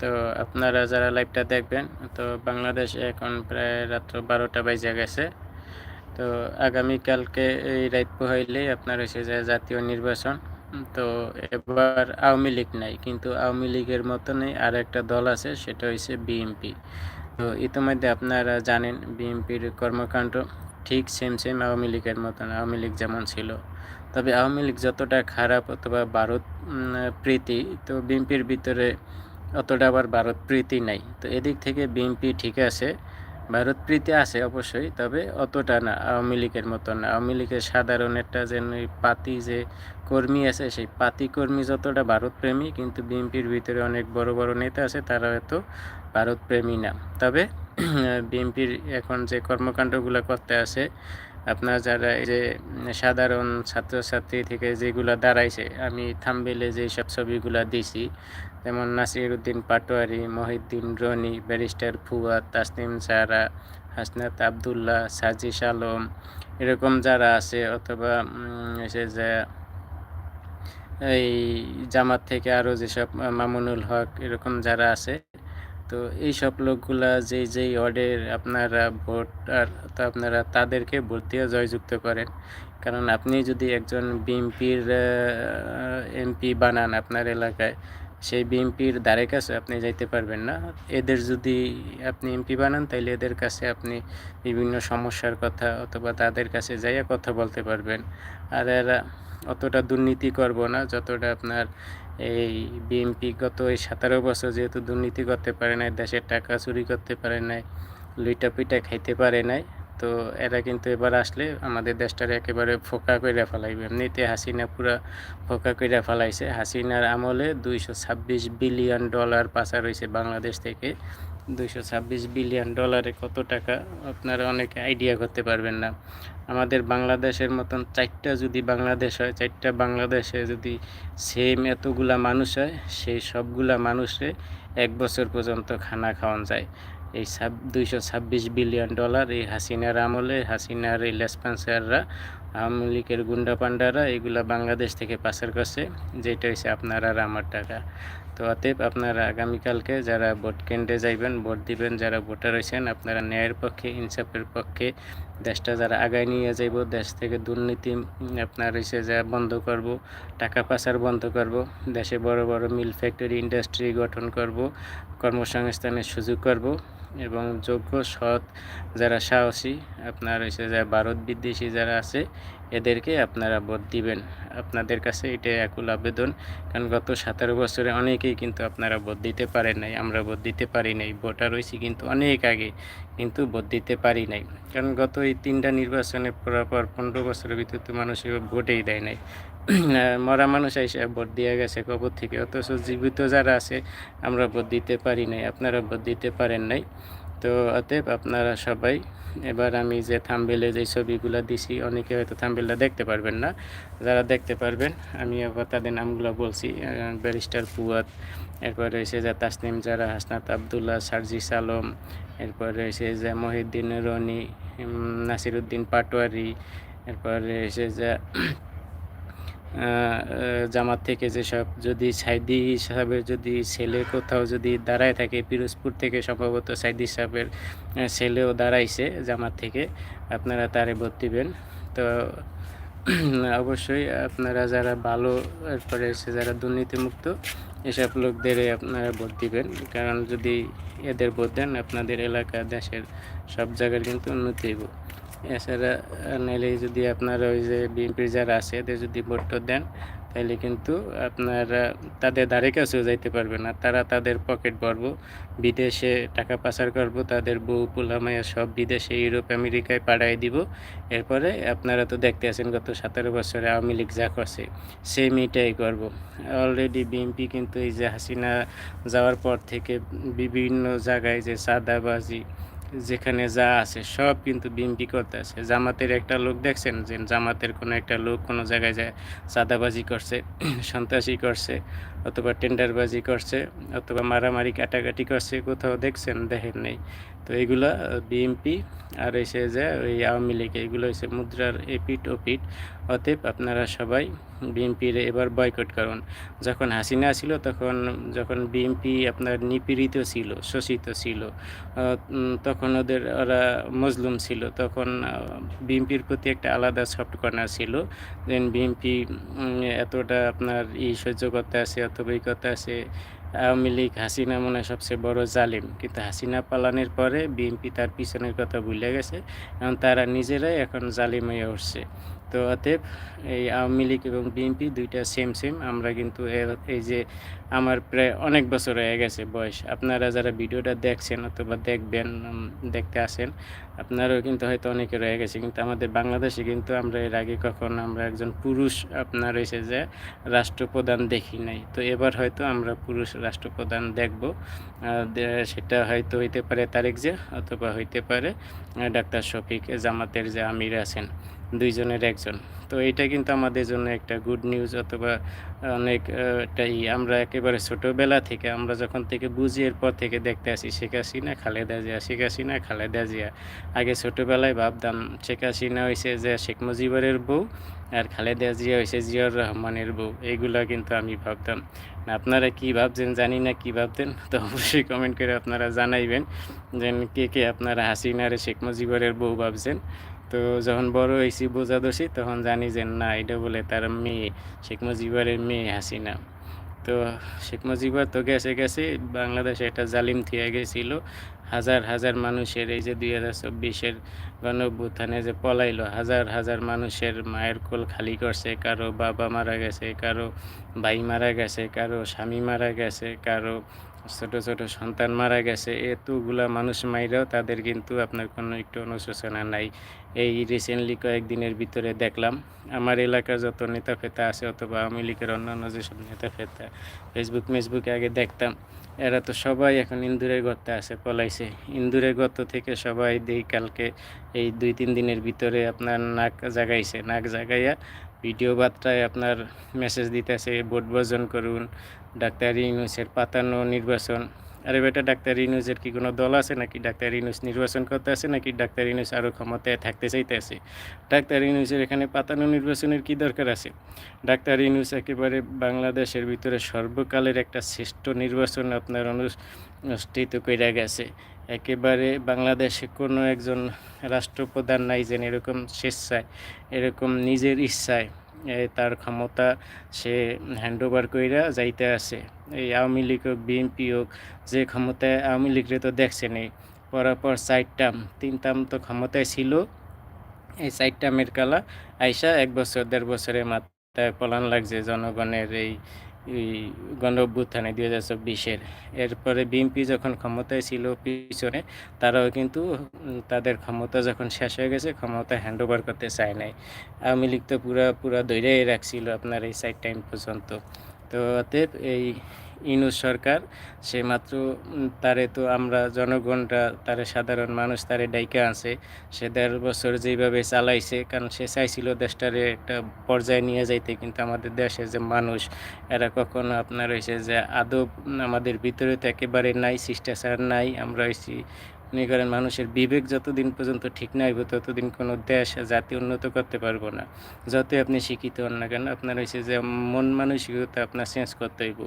তো আপনারা যারা লাইভটা দেখবেন, তো বাংলাদেশে এখন প্রায় রাত্র বারোটা বাজে গেছে। তো আগামীকালকে এই রাত পোহাইলেই আপনার হয়েছে যে জাতীয় নির্বাচন। তো এবার আওয়ামী লীগ নাই, কিন্তু আওয়ামী লীগের মতনই আর একটা দল আছে, সেটা হচ্ছে বিএনপি। তো ইতিমধ্যে আপনারা জানেন, বিএনপির কর্মকাণ্ড ঠিক সেম সেম আওয়ামী লীগের মতন, আওয়ামী লীগ যেমন ছিল। তবে আওয়ামী লীগ যতটা খারাপ অথবা ভারত প্রীতি, তো বিএনপির ভিতরে অতটা আবার ভারত প্রীতি নাই। তো এদিক থেকে বিএনপি ঠিক আছে, ভারত প্রীতি আছে অবশ্যই, তবে অতটা না, আওয়ামী লীগের মতো না। আওয়ামী লীগের সাধারণ একটা যে পাতি যে কর্মী আছে, সেই পাতি কর্মী যতটা ভারত প্রেমী, কিন্তু বিএনপির ভিতরে অনেক বড় বড় নেতা আছে, তারা হয়তো ভারত প্রেমী না। তবে বিএনপির এখন যে কর্মকাণ্ডগুলো করতে আছে আপনার যারা এই যে সাধারণ ছাত্রছাত্রী থেকে যেগুলো দাঁড়াইছে, আমি থামবেলে যে সব ছবিগুলো দিছি, যেমন নাসির উদ্দিন পাটোয়ারি, মহিউদ্দিন রনি, ব্যারিস্টার ফুয়াদ তাসনিম সারা, হাসনাত আবদুল্লাহ সাজিস আলম এরকম যারা আছে, অথবা এসে যে, এই জামাত থেকে আরও যেসব মামুনুল হক, এরকম যারা আছে তো এই সব লোকগুলা যেই যেই ওয়ার্ডের আপনারা ভোট আর তো আপনারা তাদেরকে ভোট দিয়ে জয়যুক্ত করেন। কারণ আপনি যদি একজন বিএমপির এমপি বানান আপনার এলাকায়, সেই বিএমপির দ্বারে কাছে আপনি যাইতে পারবেন না। এদের যদি আপনি এমপি বানান, তাইলে এদের কাছে আপনি বিভিন্ন সমস্যার কথা অথবা তাদের কাছে যাইয়া কথা বলতে পারবেন। আর এরা অতটা দুর্নীতি করব না, যতটা আপনার এই বিএনপি গত এই সতেরো বছর যেহেতু দুর্নীতি করতে পারে নাই, দেশের টাকা চুরি করতে পারে নাই, লুইটা পিটা খাইতে পারে নাই, তো এরা কিন্তু এবার আসলে আমাদের দেশটার একেবারে ফোকা করে ফেলাইবে। এমনিতে হাসিনা পুরা ফোকা করে ফেলাইছে। হাসিনার আমলে দুইশো ছাব্বিশ বিলিয়ন ডলার পাচার হয়েছে বাংলাদেশ থেকে। দুইশো ছাব্বিশ বিলিয়ন ডলারে কত টাকা? আপনারা অনেকে আইডিয়া করতে পারবেন না। আমাদের বাংলাদেশের মতন চারটা যদি বাংলাদেশ হয়, চারটা বাংলাদেশে যদি সেম এতগুলা মানুষ হয়, সেই সবগুলা মানুষে এক বছর পর্যন্ত খানা খাওয়ান যায়। এই সাব দুইশো ছাব্বিশ বিলিয়ন ডলার এই হাসিনার আমলে, হাসিনার এই লেসপেন্সাররা আওয়ামী লীগের গুন্ডা পান্ডারা এগুলা বাংলাদেশ থেকে পাচার করছে, যেটা হচ্ছে আপনার আর আমার টাকা। তো অতএব আপনারা আগামীকালকে যারা ভোট কেন্দ্রে যাইবেন, ভোট দিবেন, যারা ভোটার হয়েছেন আপনারা ন্যায়ের পক্ষে, ইনসাফের পক্ষে দেশটা যারা আগায় নিয়ে যাইব, দেশ থেকে দুর্নীতি আপনার হয়েছে যা বন্ধ করব, টাকা পাচার বন্ধ করব, দেশে বড় বড় মিল ফ্যাক্টরি ইন্ডাস্ট্রি গঠন করব, কর্মসংস্থানের সুযোগ করব এবং যোগ্য সৎ যারা সাহসী, আপনার হচ্ছে যা ভারত বিদ্বেষী যারা আছে এদেরকে আপনারা ভোট দিবেন। আপনাদের কাছে এটা একুল আবেদন, কারণ গত সতেরো বছরে অনেকেই কিন্তু আপনারা ভোট দিতে পারেন নাই, আমরা ভোট দিতে পারি নাই, ভোটার হয়েছি কিন্তু অনেক আগে, কিন্তু ভোট দিতে পারি নাই। কারণ গত এই তিনটা নির্বাচনে পর পনেরো বছরের ভিতরে তো মানুষ ভোটেই দেয় নাই। মরা মানুষ এসে ভোট দিয়ে গেছে কবর থেকে, অথচ জীবিত যারা আছে, আমরা ভোট দিতে পারি নাই, আপনারা ভোট দিতে পারেন নাই। তো অতএব আপনারা সবাই, এবার আমি যে থাম্বেলে যে ছবিগুলো দিছি, অনেকে হয়তো থাম্বেলটা দেখতে পারবেন না। যারা দেখতে পারবেন, আমি আবার তাদের নামগুলো বলছি। ব্যারিস্টার ফুয়াদ, এরপরে এসে যে তাসনিম যারা, হাসনাত আবদুল্লাহ, সার্জিস আলম, এরপরে এসে যে মহিউদ্দিন রনি নাসিরুদ্দিন পাটোয়ারি, এরপরে এসে যে জামাত থেকে যেসব যদি সাইদি সাহেবের যদি ছেলে কোথাও যদি দাঁড়ায় থাকে, পিরোজপুর থেকে সম্ভবত সাইদি সাহেবের ছেলেও দাঁড়াইছে জামাত থেকে, আপনারা তারে ভোট দিবেন। তো অবশ্যই আপনারা যারা ভালো, এরপরে এসে যারা দুর্নীতিমুক্ত, এসব লোকদের আপনারা ভোট দিবেন। কারণ যদি এদের ভোট দেন, আপনাদের এলাকা, দেশের সব জায়গার কিন্তু উন্নতি হইব। এছাড়া নাইলে যদি আপনারা ওই যে বিএনপির যারা আছে, এদের যদি ভোট দেন তাহলে কিন্তু আপনারা তাদের ধারে কাছেও যাইতে পারবে না। তারা তাদের পকেট ভরবো, বিদেশে টাকা পাচার করব, তাদের বউ পোলামাইয়া সব বিদেশে ইউরোপ, আমেরিকায় পাঠাই দিব। এরপরে আপনারা তো দেখতে আছেন, গত সতেরো বছরে আওয়ামী লীগ যা করছে সেম এটাই করব। অলরেডি বিএনপি কিন্তু এই যে হাসিনা যাওয়ার পর থেকে বিভিন্ন জায়গায় যে সাদাবাজি যেখানে যা আছে, সব কিন্তু বিএমপি করতে আছে জামাতের একটা লোক দেখছেন যে জামাতের কোনো একটা লোক কোনো জায়গায় যায়, চাঁদাবাজি করছে, সন্ত্রাসী করছে, অথবা টেন্ডারবাজি করছে, অথবা মারামারি কাটাকাটি করছে, কোথাও দেখছেন, দেখেন নেই। তো এগুলা বিএমপি আর এসে যে ওই আওয়ামী লীগ, এগুলো হচ্ছে মুদ্রার এপিট ও পিট অতএব আপনারা সবাই বিএনপির এবার বয়কট করুন। যখন হাসিনা ছিল তখন যখন বিএনপি আপনার নিপীড়িত ছিল, শোষিত ছিল তখন ওদের ওরা মজলুম ছিল, তখন বিএনপির প্রতি একটা আলাদা সফট কর্নার ছিল। দেন বিএনপি এতটা আপনার ই সহ্য করতে আছে অথবা করতে আছে আওয়ামী লীগ, হাসিনা মনে সবচেয়ে বড় জালিম। কিন্তু হাসিনা পালানের পরে বিএনপি তার পিছনের কথা ভুলে গেছে এবং তারা নিজেরাই এখন জালিম হয়ে উঠছে। তো অতএব এই আওয়ামী লীগ এবং বিএনপি দুইটা সেম সেম আমরা কিন্তু এই যে আমার প্রায় অনেক বছর হয়ে গেছে বয়স। আপনারা যারা ভিডিওটা দেখছেন অথবা দেখবেন দেখতে আসেন আপনারাও কিন্তু হয়তো অনেকে রয়ে গেছে। কিন্তু আমাদের বাংলাদেশে কিন্তু আমরা এর আগে কখন আমরা একজন পুরুষ আপনার এসে যে রাষ্ট্রপ্রধান দেখি নাই। তো এবার হয়তো আমরা পুরুষ রাষ্ট্রপ্রধান দেখব। সেটা হয়তো হইতে পারে তারেক যে অথবা হইতে পারে ডাক্তার শফিক জামাতের যে আমির আছেন। দুইজনের একজন। তো এটা কিন্তু আমাদের জন্য একটা গুড নিউজ অথবা অনেক অনেকটাই আমরা একেবারে ছোটোবেলা থেকে, আমরা যখন থেকে বুঝি এরপর থেকে দেখতে আসি, শেখ হাসিনা, খালেদা জিয়া, শেখ হাসিনা, খালেদা জিয়া। আগে ছোটোবেলায় ভাবতাম, শেখ হাসিনা হয়েছে যে শেখ মুজিবরের বউ আর খালেদা জিয়া হয়েছে জিয়র রহমানের বউ। এইগুলো কিন্তু আমি ভাবতাম। আপনারা কি ভাবছেন জানি না কি ভাবতেন? তো অবশ্যই কমেন্ট করে আপনারা জানাইবেন যে কে কে আপনারা হাসিনারে শেখ মুজিবরের বউ ভাবছেন। তো যখন বড় হয়েছি, বোঝা দোষী, তখন জানি যে না, এটা বলে তার মেয়ে, শেখ মুজিবরের মেয়ে হাসিনা। তো শেখ মুজিবর তো গেছে গেছে, বাংলাদেশে একটা জালিম থিয়ে গেছিল। হাজার হাজার মানুষের এই যে দুই হাজার চব্বিশের গণভ্যুত্থানে যে পলাইলো, হাজার হাজার মানুষের মায়ের কোল খালি করছে, কারও বাবা মারা গেছে, কারও ভাই মারা গেছে, কারও স্বামী মারা গেছে, কারও ছোট ছোট সন্তান মারা গেছে, এতগুলা মানুষ মাইরাও তাদের কিন্তু আপনার কোনো একটু অনুশোচনা নাই। এই রিসেন্টলি কয়েকদিনের ভিতরে দেখলাম, আমার এলাকার যত নেতা ফেতা আছে অথবা আওয়ামী লীগের অন্যান্য যেসব নেতা ফেতা ফেসবুক মেসবুকে আগে দেখতাম, এরা তো সবাই এখন ইন্দুরের গর্তে আছে, পলাইছে। ইন্দুরের গর্ত থেকে সবাই দেই কালকে এই দুই তিন দিনের ভিতরে আপনার নাক জাগাইছে। নাক জাগাইয়া ভিডিও বার্তায় আপনার মেসেজ দিতেছে, ভোট বর্জন করুন ডাক্তার ইউনুসের পাতানো নির্বাচন। আরে বেটা, ডাক্তার ইউনুসের কি কোনো দল আছে নাকি? ডাক্তার ইউনুস নির্বাচন করতে আছে নাকি? ডাক্তার ইউনুস আরও ক্ষমতায় থাকতে চাইতে আছে। ডাক্তার ইউনুসের এখানে পাতানো নির্বাচনের কি দরকার আছে? ডাক্তার ইউনুস একেবারে বাংলাদেশের ভিতরে সর্বকালের একটা শ্রেষ্ঠ নির্বাচন আপনার অনুষ্ঠিত করে গেছে। একেবারে বাংলাদেশে কোনো একজন রাষ্ট্রপ্রধান নাই যেন এরকম স্বেচ্ছায়, এরকম নিজের ইচ্ছায় তার ক্ষমতা সে হ্যান্ড ওভার কইরা যাইতে আসে এই আওয়ামী লীগ হোক বিএনপি হোক যে ক্ষমতায় আওয়ামী লীগরে তো দেখছে নেই, পরপর চারটাম তিনটাম তো ক্ষমতায় ছিল। এই চারটামের কালা আইসা এক বছর, দেড় বছরের মাথায় পলান লাগছে জনগণের এই গণ অভ্যুত্থানে দুই হাজার চব্বিশের। এরপরে বিএনপি যখন ক্ষমতায় ছিল পিছনে, তারাও কিন্তু তাদের ক্ষমতা যখন শেষ হয়ে গেছে, ক্ষমতা হ্যান্ড ওভার করতে চায় নাই। আওয়ামী লীগ তো পুরা পুরা ধৈর্যই রাখছিল আপনার এই সাইড টাইম পর্যন্ত। তো অতএব এই ইনুস সরকার, সে মাত্র তারে তো আমরা জনগণরা তারে সাধারণ মানুষ তারে ডাইকা আছে সে দেড় বছর যেভাবে চালাইছে, কারণ সে চাইছিল দেশটারে একটা পর্যায়ে নিয়ে যাইতে, কিন্তু আমাদের দেশে যে মানুষ, এরা কখনো আপনার হয়েছে যে আদব আমাদের ভিতরে তো একেবারে নাই, শিষ্টাচার নাই, আমরা হয়েছি মনে করেন মানুষের বিবেক যতদিন পর্যন্ত ঠিক না হইব, ততদিন কোনো দেশ জাতি উন্নত করতে পারব না। যতই আপনি শিক্ষিত হন না কেন, আপনার হয়েছে যে মন মানসিকতা আপনার চেঞ্জ করতে হইব।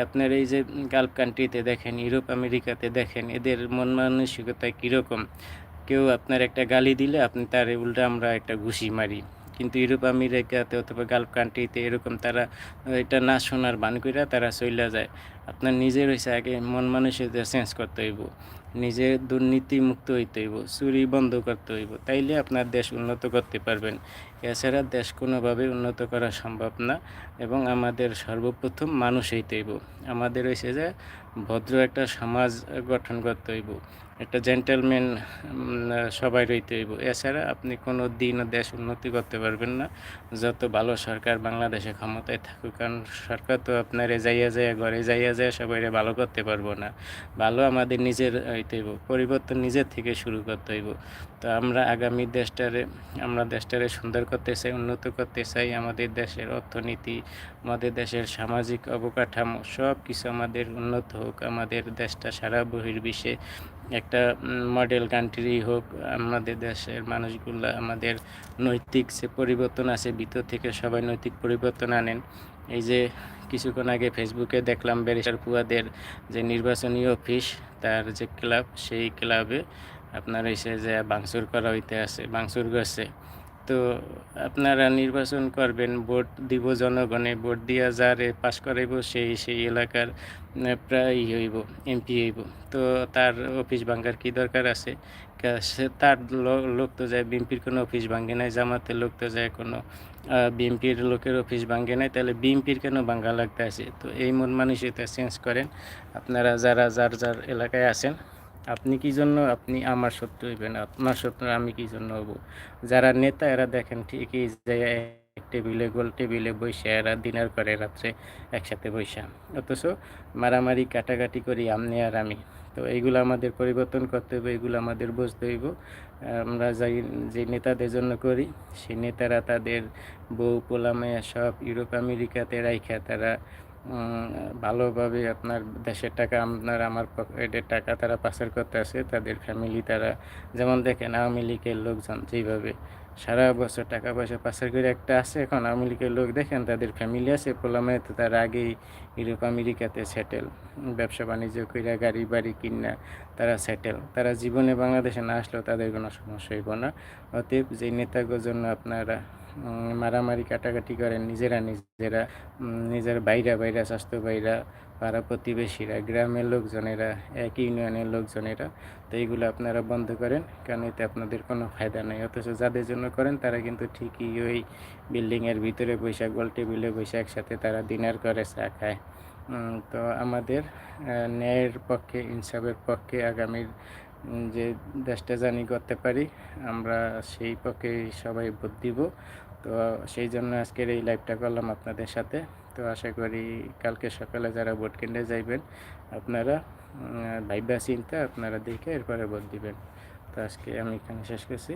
আপনার এই যে গালফ কান্ট্রিতে দেখেন ইউরোপ আমেরিকাতে দেখেন, এদের মন মানসিকতা কীরকম? কেউ আপনার একটা গালি দিলে আপনি তার উল্টা আমরা একটা ঘুষি মারি। কিন্তু ইউরোপ আমেরিকাতে অথবা গালফ কান্ট্রিতে এরকম তারা এটা না শোনার বান করে তারা চলে যায়। আপনার নিজের হয়েছে আগে মন মানুষের চেঞ্জ করতে হইব। নিজে দুর্নীতি মুক্ত হইতে হইব, চুরি বন্ধ করতে হইব, তাইলে আপনার দেশ উন্নত করতে পারবেন। এছাড়া দেশ কোনোভাবে উন্নত করা সম্ভব না এবং আমাদের সর্বপ্রথম মানুষ হইতে হইব আমাদের হয়েছে যে ভদ্র একটা সমাজ গঠন করতে হইব, একটা জেন্টেলম্যান সবাই রইতে হইব। এছাড়া আপনি কোনো দিন দেশ উন্নতি করতে পারবেন না, যত ভালো সরকার বাংলাদেশে ক্ষমতায় থাকুক, কারণ সরকার তো আপনার যাইয়া যায় ঘরে যাইয়া যায় সবাই ভালো করতে পারব না। ভালো আমাদের নিজের হইতে হইব, পরিবর্তন নিজের থেকে শুরু করতে হইব। তো আমরা আগামী দেশটারে, আমরা দেশটারে সুন্দর করতে চাই উন্নত করতে চাই আমাদের দেশের অর্থনীতি, আমাদের দেশের সামাজিক অবকাঠামো সব কিছু আমাদের উন্নত হোক, আমাদের দেশটা সারা বহির্বিশ্বে একটা মডেল কান্ট্রি হোক, আমাদের দেশের মানুষগুলো আমাদের নৈতিক যে পরিবর্তন আছে, ভিতর থেকে সবাই নৈতিক পরিবর্তন আনেন। এই যে কিছুক্ষণ আগে ফেসবুকে দেখলাম ব্যারিস্টার পুয়াদের যে নির্বাচনী অফিস, তার যে ক্লাব, সেই ক্লাবে আপনার হয়েছে যে বাংসুর করা হইতে আছে, বাংসুর গেছে। তো আপনারা নির্বাচন করবেন, ভোট দিব জনগণে, ভোট দিয়া যারে পাশ করাইব সেই সেই এলাকার প্রায় হইব, এমপি হইব। তো তার অফিস ভাঙ্গার কি দরকার আছে? সে তার লোক তো যায় বিএমপির কোনো অফিস ভাঙ্গে নাই, জামাতের লোক তো যায় কোনো বিএমপির লোকের অফিস ভাঙ্গে নাই, তাহলে বিএমপির কেন ভাঙ্গা লাগতে আছে তো এই মন মানসিকতা চেঞ্জ করেন, আপনারা যারা, যার যার এলাকায় আছেন আপনি কি জন্য আপনি আমার শত্রু হইবেন? আপনার শত্রু আমি কি জন্য হব? যারা নেতা, এরা দেখেন ঠিকই যে টেবিলে, গোল টেবিলে বসে, এরা ডিনার করে রাত্রে একসাথে বৈশা অথচ মারামারি, কাটাকাটি করি আপনি আর আমি। তো এইগুলো আমাদের পরিবর্তন করতে হবে এগুলো আমাদের বুঝতে হইব। আমরা যাই, যে নেতাদের জন্য করি, সেই নেতারা তাদের বউ পোলামে সব ইউরোপ, আমেরিকাতে রাইখা তারা ভালোভাবে আপনার দেশের টাকা আপনার আমার পকেটের টাকা তারা পাচার করতে আসে, তাদের ফ্যামিলি তারা, যেমন দেখেন আওয়ামী লীগের লোকজন যেভাবে সারা বছর টাকা পয়সা পাচার করে একটা আছে, এখন আওয়ামী লীগের লোক দেখেন তাদের ফ্যামিলি আছে পোলামে তো তারা আগেই ইউরোপ আমেরিকাতে সেটেল ব্যবসা বাণিজ্য কইরা গাড়ি, বাড়ি কিনা, তারা সেটেল তারা জীবনে বাংলাদেশে না আসলেও তাদের কোনো সমস্যা হইব না। অতএব যে নেতাগুলোর জন্য আপনারা মারামারি কাটাকাটি করেন নিজেরা নিজেরা নিজের বাইরা বাইরা, স্বাস্থ্য বাইরা, পাড়া প্রতিবেশীরা, গ্রামের লোকজনেরা, এক ইউনিয়নের লোকজনেরা। তো এইগুলো আপনারা বন্ধ করেন, কারণ এতে আপনাদের কোনো ফায়দা নেই। অথচ যাদের জন্য করেন, তারা কিন্তু ঠিকই ওই বিল্ডিংয়ের ভিতরে বৈশাখ গোল টেবিলে বৈশাখ একসাথে তারা ডিনার করে, চা খায়। তো আমাদের ন্যায়ের পক্ষে, ইনসাফের পক্ষে আগামীর যে দেশটা জানি করতে পারি, আমরা সেই পক্ষে সবাই ভোট দিব। তো সেই জন্য আজকের এই লাইভটা করলাম আপনাদের সাথে। তো আশা করি কালকে সকালে যারা ভোট কেন্দ্রে যাইবেন, আপনারা ভাইবা চিন্তা আপনারা দেখে এরপরে ভোট দিবেন। তো আজকে আমি এখানে শেষ করছি।